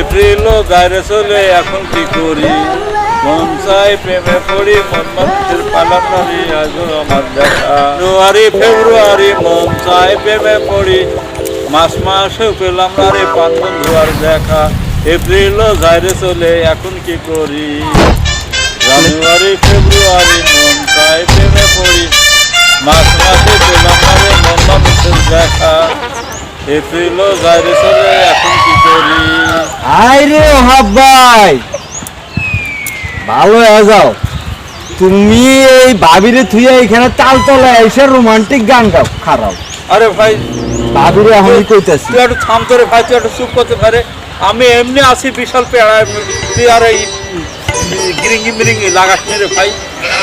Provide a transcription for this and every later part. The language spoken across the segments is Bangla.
এপ্রিল গায়ে চলে এখন কি করি? মন চাই প্রেমে পড়ি, মন মানুষের পালাম নারী আজ আমার দেখা। ফেব্রুয়ারি, মন চাই প্রেমে পড়ি। মাস মাসে পেলাম না রে পান বন্ধু আর দেখা। এপ্রিল গায়ে চলে এখন কি করি? জানুয়ারি, ফেব্রুয়ারি, মন চাই প্রেমে পড়ি। মাস মাসে পেলাম না রে মন এপ্রিল গায়ে চলে এখন কি করি? ভাই ভালো হয়ে যাও। তুমি এই ভাবিরে থুইয়া এখানে তালতলা এসে রোমান্টিক গান গাও খারাপ। আরে ভাই ভাবিরে এখনই কইতাছি। তুই একটু থাম ভাই তুই একটু চুপ করতে পারে। আমি এমনি আছি বিশাল পেড়া তুই আর এই গিরিঙ্গি মিরিঙ্গি লাগাস রে ভাই।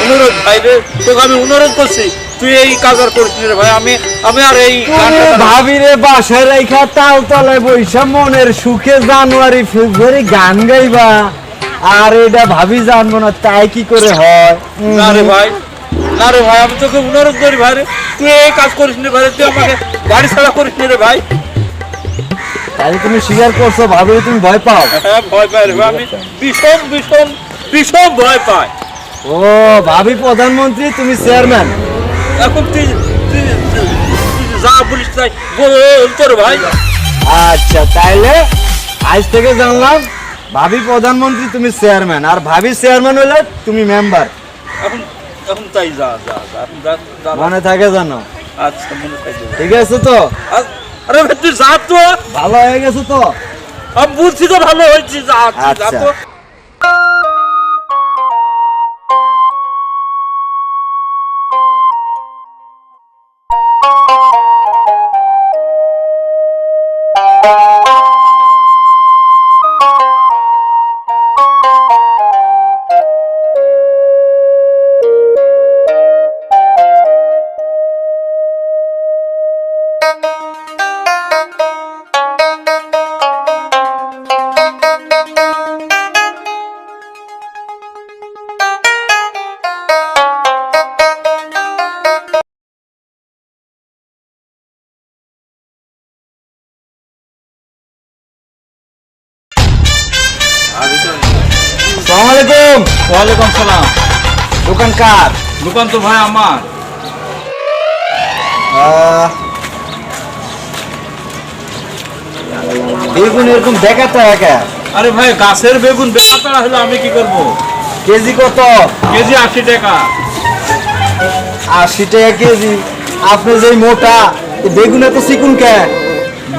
অনুরোধ ভাই রে তোকে আমি অনুরোধ করছি। তুই এই কাজ আর করিস রে ভাই আমি আমি আর এই তার- ভাবিরে বাসায় রেখা তালতলায় বৈশা মনের সুখে জানুয়ারি ফেব্রুয়ারি গান গাইবা। আর এটা ভাবি জানব না তাই কি করে হয়? না রে ভাই না রে ভাই আমি তোকে অনুরোধ করি ভাই রে। তুই এই কাজ করিস নি ভাই রে, তুই আমাকে গাড়ি ছাড়া করিস নি রে ভাই। তাহলে তুমি স্বীকার করছ ভাবি তুমি ভয় পাও? হ্যাঁ ভয় পাই রে আমি ভীষণ ভীষণ ভীষণ ভয় পাই। ও ভাবি প্রধানমন্ত্রী তুমি চেয়ারম্যান এখন তুই যা বলিস তাই বল তোর ভাই। আচ্ছা তাইলে আজ থেকে জানলাম ভাবি প্রধানমন্ত্রী তুমি চেয়ারম্যান আর ভাবি চেয়ারম্যান হলে তুমি মেম্বার এখন এখন তাই যা যা যা মনে থাকে জানো? আচ্ছা মনে থাকে। ঠিক আছে তো? আরে তুই যা তো। ভালো হয়ে গেছে তো? আমি বুঝছি তো ভালো হয়েছে যা যা আচ্ছা। তো ওয়ালাইকুম সালাম। দোকান কার দোকান তো ভাই আমার। বেগুন এরকম দেখাতে একা আরে ভাই গাছের বেগুন বেকাতারা হলে আমি কি করব? কেজি কত? কেজি আশি টাকা। আশি টাকা কেজি। আপনি যে মোটা বেগুন এত চিকুন কে?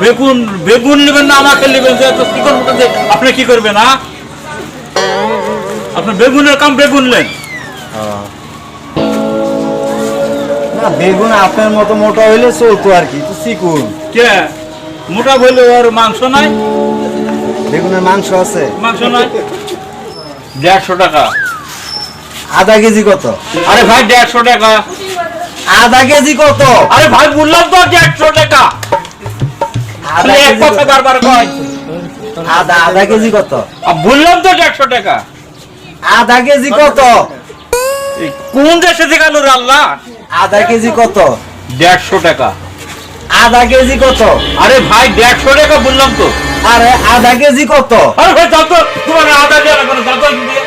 বেগুন বেগুন নেবেন না আমাকে নেবেন। যে এত চিকন যে আপনি কি করবেন না আপনার বেগুনের কাম বেগুন নেন। না বেগুন আপনার মতো মোটা হইলে চলতো আর কি তো চিকুন। কে? মোটা বললে ওর মাংস নাই? বেগুনের মাংস আছে। মাংস নাই? দেড়শো টাকা। আধা কেজি কত? আরে ভাই দেড়শো টাকা। আধা কেজি কত? আরে ভাই বললাম তো দেড়শো টাকা। আধা কেজি কত? বারবার আধা আধা কেজি কত? আর বললাম তো দেড়শো টাকা। আধা কেজি কত? কোন দেশে রে আল্লাহ? আধা কেজি কত? দেড়শো টাকা। আধা কেজি কত? আরে ভাই দেড়শো টাকা বললাম তো। আরে আধা কেজি কত? আরে ভাই তোমার আধা দিয়ে।